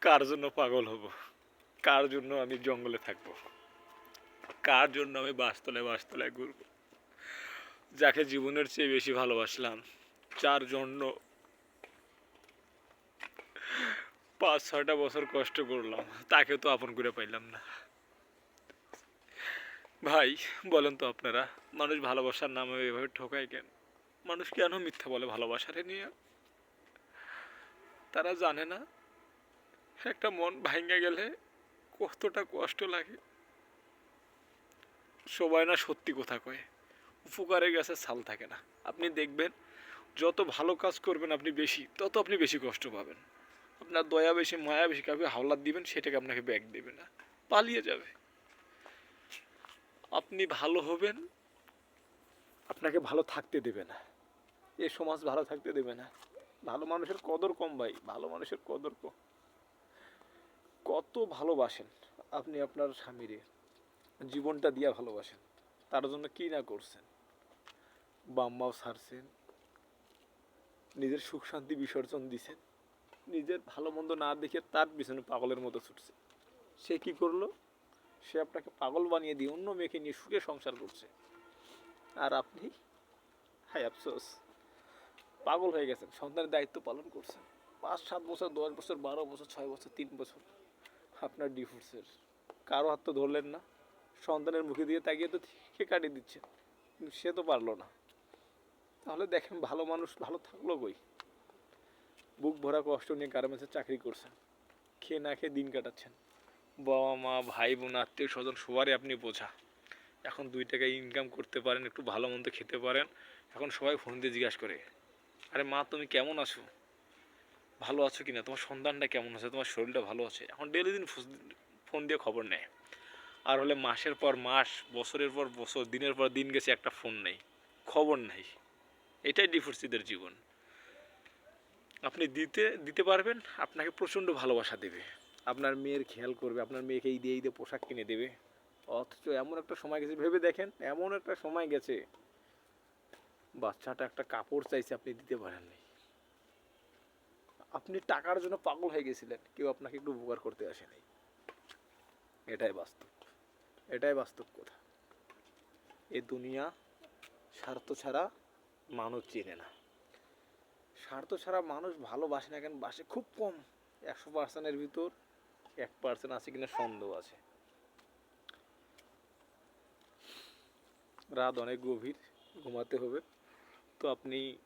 কার জন্য পাগল হব? কার জন্য আমি জঙ্গলে থাকব? কার জন্য আমি বাসতলায় বাসতলায় ঘুরবো? যাকে জীবনের চেয়ে বেশি ভালোবাসলাম, যার জন্য পাঁচ, ছয়টা বছর কষ্ট করলাম, তাকে তো আপন করে পাইলাম না। ভাই, বলেন তো আপনারা, মানুষ ভালোবাসার নামে এভাবে ঠকায় কেন? মানুষ কেন মিথ্যা বলে ভালোবাসারে নিয়ে? তারা জানে না একটা মন ভাঙে গেলে কতটা কষ্ট লাগে। সবাই না সত্যি কথা কয় উপকারে গেছে ছাল থাকে না। আপনি দেখবেন, যত ভালো কাজ করবেন আপনি বেশি, তত আপনি বেশি কষ্ট পাবেন। আপনার দয়া বেশি, মায়া বেশি, কাউকে হাওলাত দিবেন, সেটাকে আপনাকে ব্যাগ দেবে না, পালিয়ে যাবে। আপনি ভালো হবেন, আপনাকে ভালো থাকতে দেবে না। এ সমাজ ভালো থাকতে দেবে না। ভালো মানুষের কদর কম ভাই, ভালো মানুষের কদর কম। কত ভালোবাসেন আপনি আপনার স্বামীরে? জীবনটা দিয়া ভালোবাসেন। তার জন্য কি না করছেন? বাম্মাও ছাড়ছেন নিজের সুখ শান্তি বিসর্জন দিছেন। নিজের ভালো মন্দ না দেখে তার পিছনে পাগলের মতো ছুটছে। সে কি করল? সে আপনাকে পাগল বানিয়ে দিয়ে অন্য মেয়েকে নিয়ে সুখে সংসার করছে। আর আপনি? হাই আফসোস। পাগল হয়ে গেছেন। সন্তানের দায়িত্ব পালন করছেন। পাঁচ, সাত বছর, দশ বছর, বারো বছর, ছয় বছর, তিন বছর। আপনার ডিভোর্সের কারও হাত তো ধরলেন না। সন্তানের মুখে দিয়ে তাকিয়ে তো ঠিকই কাটিয়ে দিচ্ছেন। কিন্তু সে তো পারল না। তাহলে দেখেন ভালো মানুষ ভালো থাকল কই? বুক ভরা কষ্ট নিয়ে গার্মেন্টসে চাকরি করছেন। খেয়ে না খেয়ে দিন কাটাচ্ছেন। বাবা মা, ভাই বোন, আত্মীয় স্বজন, সবারই আপনি বোঝা। এখন দুই টাকা ইনকাম করতে পারেন, একটু ভালো মন্দ খেতে পারেন। এখন সবাই ফোন দিয়ে জিজ্ঞাসা করে, আরে মা, তুমি কেমন আছো? ভালো আছো কি না তোমার সন্তানটা কেমন আছে? তোমার শরীরটা ভালো আছে? এখন ডেলি দিন ফোন দিয়ে খবর নেয়। আর হলে মাসের পর মাস, বছরের পর বছর, দিনের পর দিন গেছে একটা ফোন নেই। খবর নাই। এটাই ডিফোর্সিদের জীবন। আপনি দিতে দিতে পারবেন, আপনাকে প্রচণ্ড ভালোবাসা দেবে। আপনার মেয়ের খেয়াল করবে, আপনার মেয়েকে এই দিয়ে এই দিয়ে পোশাক কিনে দেবে। অথচ এমন একটা সময় গেছে, ভেবে দেখেন, এমন একটা সময় গেছে। বাচ্চাটা একটা কাপড় চাইছে, আপনি দিতে পারেননি। আপনি টাকার জন্য পাগল হয়ে গেছিলেন। কেউ আপনাকে একটু উপকার করতে আসেনি এটাই বাস্তব। এটাই বাস্তব কথা। এ দুনিয়া স্বার্থ ছাড়া মানুষ চেনে না। স্বার্থ ছাড়া মানুষ ভালোবাসে না কেন? বাসে খুব কম। একশো পার্সেন্টের ভিতর এক পার্সেন্ট আছে কিনা সন্দেহ আছে। রাত অনেক গভীর। ঘুমাতে হবে। তো আপনি